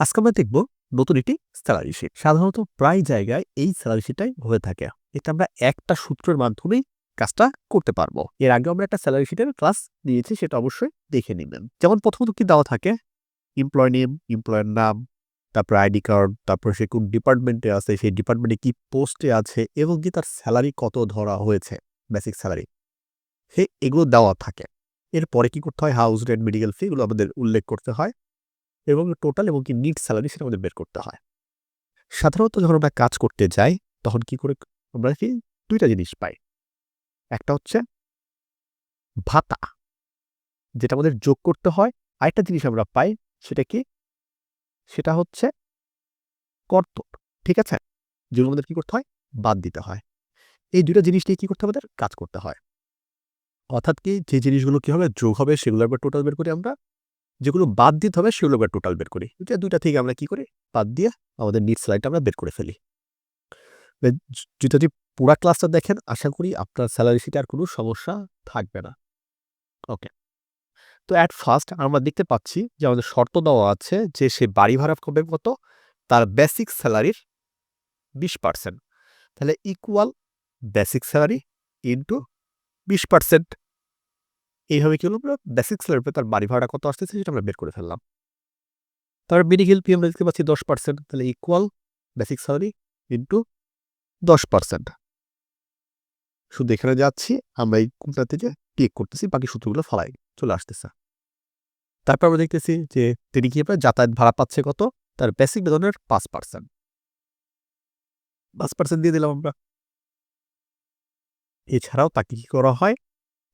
আজকে আমরা দেখব নতুন একটি স্যালারি শিট। সাধারণত প্রায় জায়গায় এই স্যালারি শিটটাই হয়ে থাকে। এটা আমরা একটা সূত্রের মাধ্যমেই কাজটা করতে পারব। এর আগে আমরা একটা স্যালারি শিটের ক্লাস নিয়েছি, সেটা অবশ্যই দেখে নেবেন। যেমন প্রথমত কি দেওয়া থাকে? এমপ্লয় নেম এমপ্লয়ের নাম, তারপর আইডি কার্ড তারপর সে কোন ডিপার্টমেন্টে আছে, সেই ডিপার্টমেন্টে কি পোস্টে আছে, এবং কি তার স্যালারি কত ধরা হয়েছে বেসিক স্যালারি সে এগুলো দেওয়া থাকে। এরপরে কি করতে হয়? হাউস রেন্ট মেডিকেল ফি এগুলো আমাদের উল্লেখ করতে হয়। এবং টোটাল এবং কি নিট স্যালারি সেটা আমাদের বের করতে হয়। সাধারণত যখন আমরা কাজ করতে যাই, তখন কি করে আমরা কি দুইটা জিনিস পাই। একটা হচ্ছে ভাতা, যেটা আমাদের যোগ করতে হয়। আরেকটা জিনিস আমরা পাই সেটা কি? সেটা হচ্ছে কর্তন ঠিক আছে? যেগুলো আমাদের কি করতে হয়? বাদ দিতে হয়। এই দুইটা জিনিস নিয়ে কী করতে হবে আমাদের? কাজ করতে হয়। অর্থাৎ কি যে জিনিসগুলো কি হবে? যোগ হবে সেগুলো একবার টোটাল বের করি আমরা। যেগুলো বাদ দিতে হবে, সেগুলো আমরা টোটাল বের করি। এটা দুইটা থেকে আমরা কি করি? বাদ দিয়ে আমাদের নিট স্লাইডটা আমরা বের করে ফেলি। যদি পুরা ক্লাসটা দেখেন, আশা করি আপনার স্যালারি শিটে আর কোনো সমস্যা থাকবে না। ওকে তো অ্যাট ফার্স্ট আমরা দেখতে পাচ্ছি যে আমাদের শর্ত দেওয়া আছে যে সে বাড়ি ভাড়া কবে কত? তার বেসিক স্যালারির বিশ পার্সেন্ট তাহলে ইকুয়াল বেসিক স্যালারি ইন্টু বিশ পার্সেন্ট এইভাবে কি হলো? বেসিক স্যালারি তার বাড়ি ভাড়া কত আসতেছে সেটা আমরা বের করে ফেললাম। তার মেডিকেল পি আমরা দেখতে পাচ্ছি দশ পার্সেন্ট তাহলে ইকুয়াল বেসিক স্যালারি ইন্টু দশ পার্সেন্ট শুধু এখানে যাচ্ছি, আমরা এই কোনটাতে যে ক্লিক করতেছি, বাকি সূত্রগুলো ফালাই, চলে আসতেছে। তারপর আমরা দেখতেছি যে তিনি কি এবার যাতায়াত ভাড়া পাচ্ছে কত? তার বেসিক বেতনের পাঁচ পার্সেন্ট পাঁচ পার্সেন্ট দিয়ে দিলাম আমরা। এছাড়াও তাকে কি করা হয়?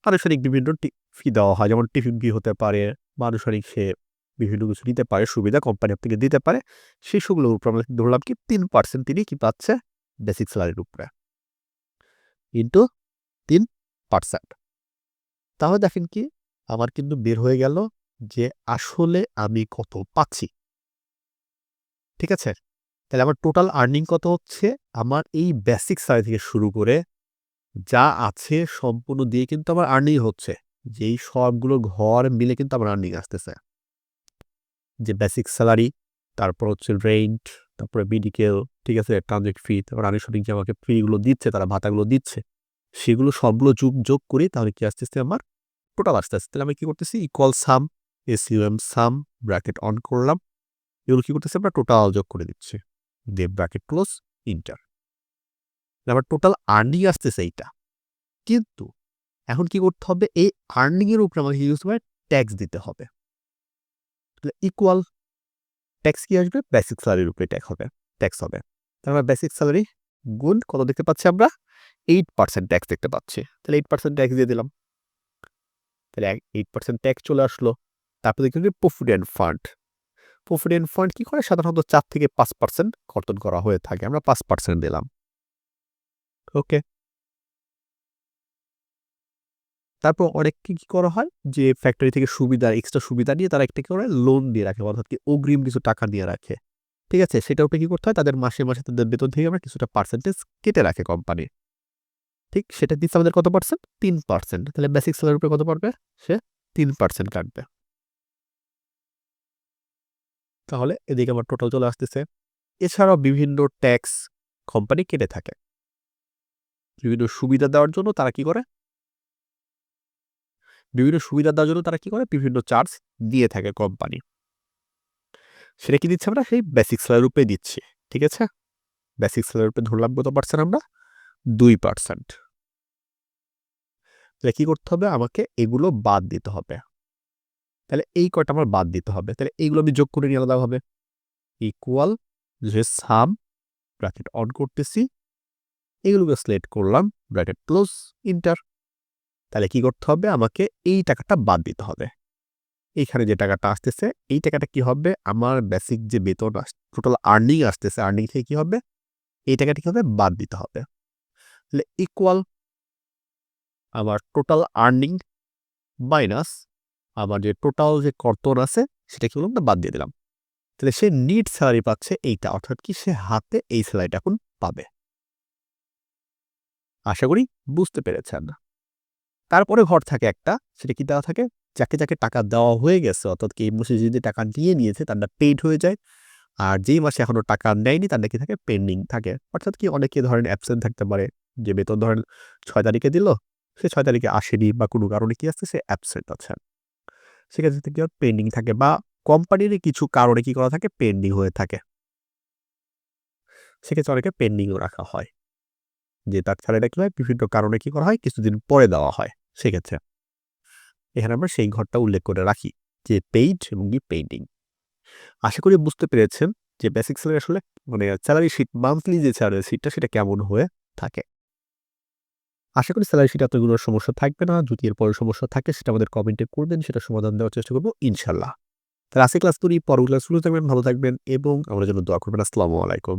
আনুষ্ঠানিক বিভিন্ন ফি দেওয়া হয়। যেমন টিফিন ফি হতে পারে আনুষ্ঠানিক সে বিভিন্ন কিছু নিতে পারে, সুবিধা কোম্পানি আপনাকে দিতে পারে। সেই সবগুলোর উপর আমরা ধরলাম কি তিন পার্সেন্ট তিনি কি পাচ্ছে বেসিক স্যালারির উপরে। ইন্টু তিন পার্সেন্ট তাহলে দেখেন কি, আমার কিন্তু বের হয়ে গেল যে আসলে আমি কত পাচ্ছি। ঠিক আছে? তাহলে আমার টোটাল আর্নিং কত হচ্ছে? আমার এই বেসিক স্যালারি থেকে শুরু করে যা আছে সম্পূর্ণ দিয়ে কিন্তু আমার আর্নিং হচ্ছে। যেই সবগুলো ঘর মিলে কিন্তু আমার আর্নিং আসতেছে। যে বেসিক স্যালারি তারপর হচ্ছে রেন্ট তারপরে মেডিকেল ঠিক আছে? ট্রানজেক্ট ফি তারপর আনুষ্ঠানিক যে আমাকে ফিগুলো দিচ্ছে, তারা ভাতাগুলো দিচ্ছে, সেগুলো সবগুলো যোগ যোগ করি তাহলে কি আসতেছে? আমার টোটাল আসতে আসতে তাহলে আমি কি করতেছি? Equal sum S M sum bracket on করলাম। এগুলো কি করতেছে? আমরা টোটাল যোগ করে দিচ্ছি। দে ব্র্যাকেট ক্লোজ ইন্টার আমার টোটাল আর্নিং আসতেছে এইটা। কিন্তু এখন কি করতে হবে? এই আর্নিং এর উপরে আমাকে ইউজ করে ট্যাক্স দিতে হবে। ইকুয়াল ট্যাক্স কি আসবে? বেসিক স্যালারির উপরে ট্যাক্স হবে ট্যাক্স হবে। তারপর বেসিক স্যালারি গুণ কত দেখতে পাচ্ছি আমরা? এইট পার্সেন্ট ট্যাক্স দেখতে পাচ্ছি। তাহলে এইট পার্সেন্ট ট্যাক্স দিয়ে দিলাম। তাহলে এইট পার্সেন্ট ট্যাক্স চলে আসলো। তারপরে দেখতে প্রফিডেন্ট ফান্ড প্রফিডেন্ট ফান্ড কি করে? সাধারণত চার থেকে পাঁচ পার্সেন্ট কর্তন করা হয়ে থাকে। আমরা পাঁচ পার্সেন্ট দিলাম। ওকে তারপর অনেককে কি করা হয়? যে ফ্যাক্টরি থেকে সুবিধা এক্সট্রা সুবিধা নিয়ে তারা একটা করে? লোন দিয়ে রাখে, অর্থাৎ কি অগ্রিম কিছু টাকা দিয়ে রাখে। ঠিক আছে? সেটা উপরে কি করতে হয়? তাদের মাসে মাসে তাদের বেতন থেকে আমরা কিছুটা পার্সেন্টেজ কেটে রাখে কোম্পানি ঠিক? সেটা দিচ্ছে আমাদের কত পার্সেন্ট তিন পার্সেন্ট তাহলে বেসিক স্যালারির উপরে কত পারবে সে তিন পার্সেন্ট কাটবে। তাহলে এদিকে আমার টোটাল চলে আসতেছে। এছাড়াও বিভিন্ন ট্যাক্স কোম্পানি কেটে থাকে। বিভিন্ন সুবিধা দেওয়ার জন্য তারা কি করে? বিভিন্ন সুবিধা দেওয়ার জন্য তারা কি করে? বিভিন্ন চার্জ দিয়ে থাকে কোম্পানি সেটা কি দিচ্ছে আমরা? সেই বেসিক স্যালারি রূপে দিচ্ছি, ঠিক আছে? বেসিক স্যালারি রূপে ধরলাম কত পার্সেন্ট আমরা? দুই পার্সেন্ট তাহলে কি করতে হবে? আমাকে এগুলো বাদ দিতে হবে। তাহলে এই কয়টা আমার বাদ দিতে হবে। তাহলে এইগুলো আমি যোগ করে নিয়ে আলাদাভাবে ইকুয়াল যে সাম ব্র্যাকেট অন করতেছি, এগুলোকে সিলেক্ট করলাম ব্র্যাকেট ক্লোজ ইন্টার তাহলে কি করতে হবে? আমাকে এই টাকাটা বাদ দিতে হবে। এইখানে যে টাকাটা আসতেছে, এই টাকাটা কি হবে? আমার বেসিক যে বেতন টোটাল আর্নিং আসতেছে আর্নিং থেকে কি হবে? এই টাকাটা কি হবে? বাদ দিতে হবে। তাহলে ইকুয়াল আমার টোটাল আর্নিং মাইনাস আমার যে টোটাল যে কর্তন আছে, সেটা কি বললাম? বাদ দিয়ে দিলাম। তাহলে সে নিট স্যালারি পাচ্ছে এইটা, অর্থাৎ কি সে হাতে এই স্যালারিটা এখন পাবে। আশা করি বুঝতে পেরেছেন। তারপরে ঘর থাকে একটা, সেটা কি দেওয়া থাকে? যাকে যাকে টাকা দেওয়া হয়ে গেছে, অর্থাৎ কি এই মুসে যদি টাকা নিয়ে নিয়েছে, তারটা পেইড হয়ে যায়। আর যেই মাসে এখনও টাকা নেয়নি তার নাকি থাকে? পেন্ডিং থাকে। অর্থাৎ কি অনেকে ধরেন অ্যাবসেন্ট থাকতে পারে। যে বেতন ধরেন ছয় তারিখে দিল, সে ছয় তারিখে আসেনি বা কোনো কারণে কি আসছে? সে অ্যাবসেন্ট আছে। সেক্ষেত্রে কি পেন্ডিং থাকে বা কোম্পানির কিছু কারণে কি করা থাকে? পেন্ডিং হয়ে থাকে। সেক্ষেত্রে অনেকে পেন্ডিংও রাখা হয়। যে তার স্যালারিটা কি হয়? বিভিন্ন কারণে কি করা হয়? কিছুদিন পরে দেওয়া হয়। সেক্ষেত্রে এখানে আমরা সেই ঘরটা উল্লেখ করে রাখি যে পেইড এবং কি পেইন্টিং আশা করি বুঝতে পেরেছেন যে বেসিক স্যালারি আসলে মানে স্যালারি শিট মান্থলি যে স্যালারি শিটটা সেটা কেমন হয়ে থাকে। আশা করি স্যালারি শিট এতগুলো সমস্যা থাকবে না। যদি এর পরে সমস্যা থাকে সেটা আমাদের কমেন্টে করবেন, সেটা সমাধান দেওয়ার চেষ্টা করব, ইনশাল্লাহ। তাহলে আজকে ক্লাস করি পরের ক্লাসগুলো থাকবেন, ভালো থাকবেন এবং আমরা যেন দোয়া করবেন। আসসালামু আলাইকুম।